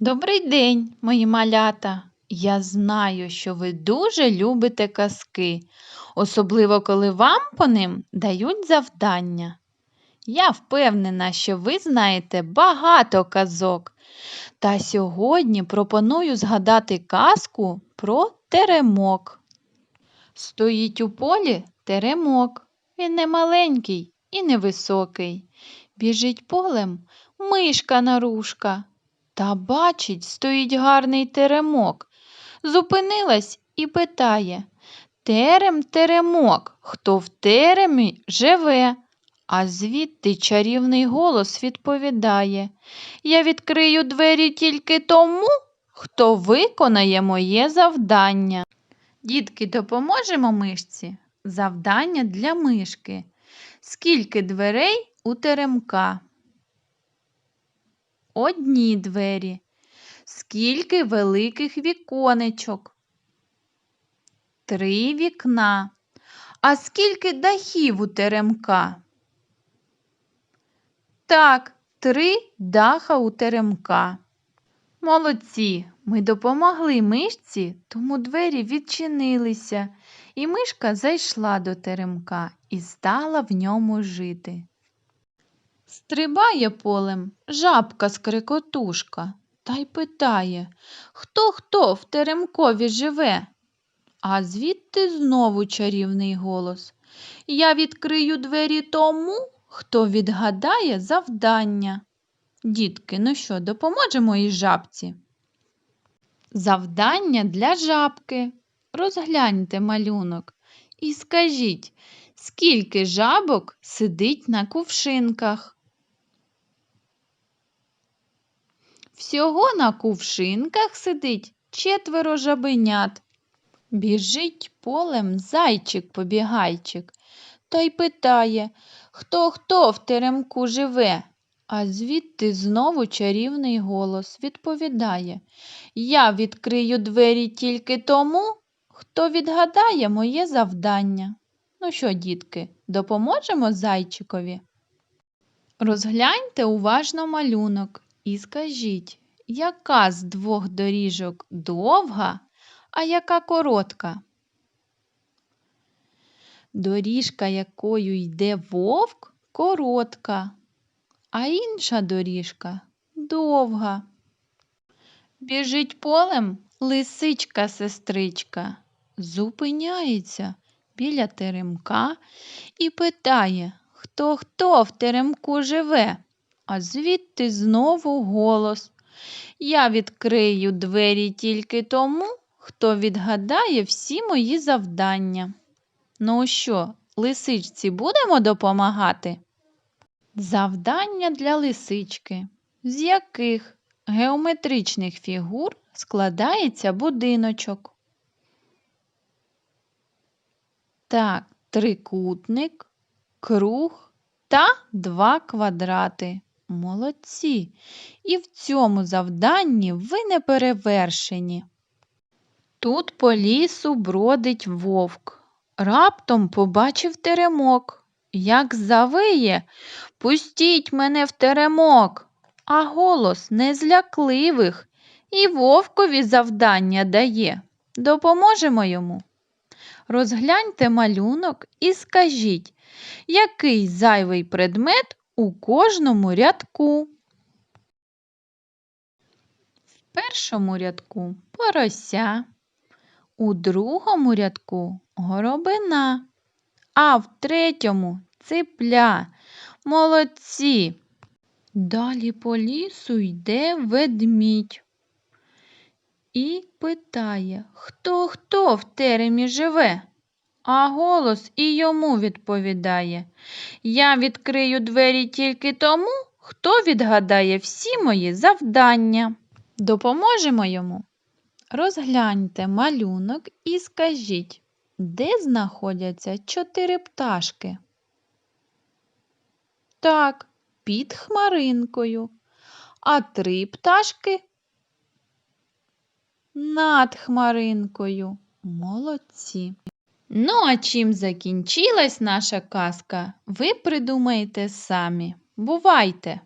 Добрий день, мої малята! Я знаю, що ви дуже любите казки, особливо коли вам по ним дають завдання. Я впевнена, що ви знаєте багато казок. Та сьогодні пропоную згадати казку про теремок. Стоїть у полі теремок. Він не маленький і невисокий. Біжить полем мишка нарушка. Та бачить, стоїть гарний теремок. Зупинилась і питає Терем, теремок, хто в теремі живе? А звідти чарівний голос відповідає Я відкрию двері тільки тому, хто виконає моє завдання. Дітки, допоможемо мишці? Завдання для мишки. Скільки дверей у теремка? Одні двері. Скільки великих віконечок? Три вікна. А скільки дахів у теремка? Так, три даха у теремка. Молодці, ми допомогли мишці, тому двері відчинилися, і мишка зайшла до теремка і стала в ньому жити. Стрибає полем жабка скрикотушка та й питає, хто хто в теремкові живе? А звідти знову чарівний голос. Я відкрию двері тому, хто відгадає завдання. Дітки, ну що, допоможемо їй жабці? Завдання для жабки. Розгляньте малюнок і скажіть, скільки жабок сидить на кувшинках? Всього на кувшинках сидить четверо жабенят. Біжить полем зайчик-побігайчик та й питає, хто хто в теремку живе. А звідти знову чарівний голос відповідає Я відкрию двері тільки тому, хто відгадає моє завдання. Ну що, дітки, допоможемо зайчикові? Розгляньте уважно малюнок і скажіть, яка з двох доріжок довга, а яка коротка? Доріжка, якою йде вовк, коротка, а інша доріжка довга. Біжить полем лисичка сестричка, зупиняється біля теремка і питає, хто хто в теремку живе. А звідти знову голос. Я відкрию двері тільки тому, хто відгадає всі мої завдання. Ну що, лисичці будемо допомагати? Завдання для лисички. З яких геометричних фігур складається будиночок? Так, трикутник, круг та два квадрати. Молодці! І в цьому завданні ви не перевершені. Тут по лісу бродить вовк. Раптом побачив теремок. Як завиє, пустіть мене в теремок, а голос незлякливих і вовкові завдання дає. Допоможемо йому. Розгляньте малюнок і скажіть, який зайвий предмет у кожному рядку. В першому рядку порося, у другому рядку горобина, а в третьому ципля. Молодці. Далі по лісу йде ведмідь і питає, хто хто в теремі живе? А голос і йому відповідає Я відкрию двері тільки тому, хто відгадає всі мої завдання. Допоможемо йому. Розгляньте малюнок і скажіть, де знаходяться чотири пташки? Так, під хмаринкою, а три пташки над хмаринкою. Молодці. Ну, а чим закінчилась наша казка, ви придумаєте самі. Бувайте!